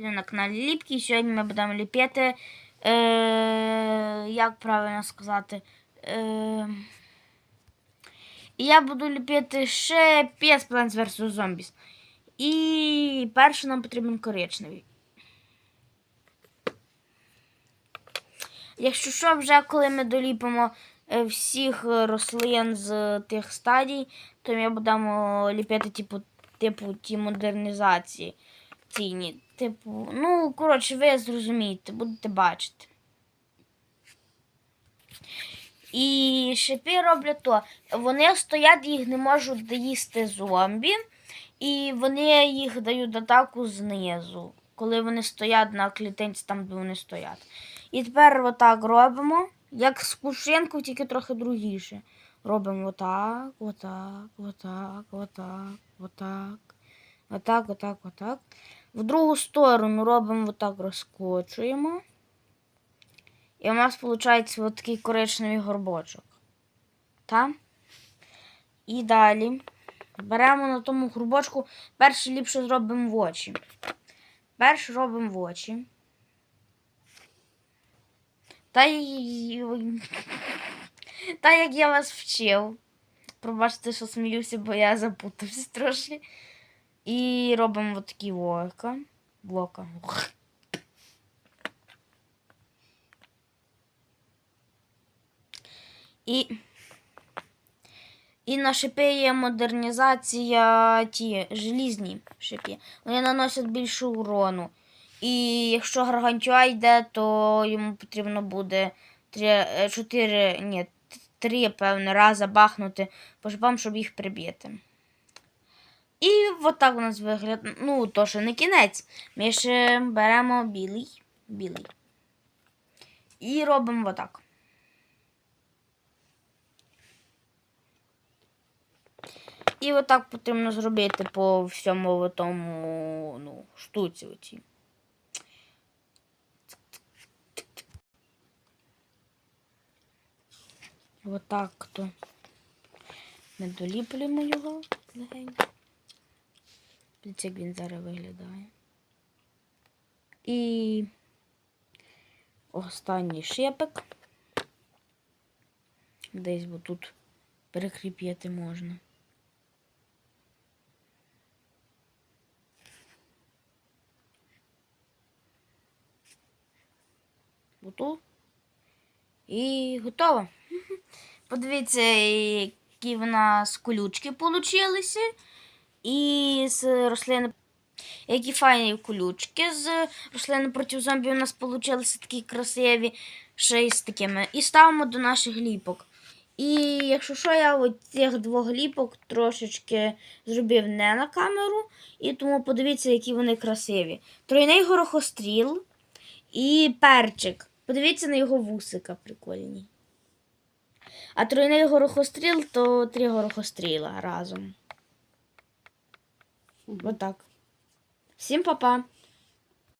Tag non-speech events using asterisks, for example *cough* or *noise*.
Відео на каналі Ліпки. Сьогодні ми будемо ліпити, е, як правильно сказати. Е, я буду ліпити ще PS Plants vs. Zombies. І перше нам потрібен коричневий. Якщо що, вже коли ми доліпимо е, всіх рослин з тих стадій, то ми будемо ліпити типу, типу ті модернізації. Ціні. Типу, ну, коротше, ви зрозумієте, будете бачити. І шипи роблять то. Вони стоять, їх не можуть доїсти зомбі, і вони їх дають атаку знизу, коли вони стоять на клітинці, там, де вони стоять. І тепер отак робимо, як з кушенку, тільки трохи другіше. Робимо отак, отак, отак, отак, отак, отак, отак, отак. В другу сторону робимо отак, розкочуємо. І у нас виходить от такий коричневий горбочок. Так? І далі беремо на тому горбочку, перше ліпше зробимо в очі. Перше робимо в очі. Та, та як я вас вчив. Пробачте, що сміюся, бо я запутався трошки. І робимо от такі вока. Вока. І, і на шипі є модернізація ті желізні шипі. Вони наносять більше урону. І якщо гаргантюа йде, то йому потрібно буде 3, 4, ні, 3, певне, рази бахнути по шипам, щоб їх приб'єти. І отак у нас вигляд. Ну, то що не кінець. Ми ще беремо білий. білий. І робимо отак. І отак потрібно зробити по всьому тому ну, штуці оцій. Отак то ми доліплюємо його легенько. Дивіться, як він зараз виглядає. І останній шипик. Десь бо тут перекріп'яти можна. Готово. І готово. *laughs* Подивіться, які в нас колючки получилися. І з рослини. Які файні колючки з рослини проти зомбі у нас получилися такі красиві, ще й з такими. І ставимо до наших ліпок. І якщо що, я цих двох ліпок трошечки зробив не на камеру, і тому подивіться, які вони красиві. Тройний горохостріл і перчик. Подивіться на його вусика прикольні. А тройний горохостріл то три горохостріла разом. Отак. Всім па-па!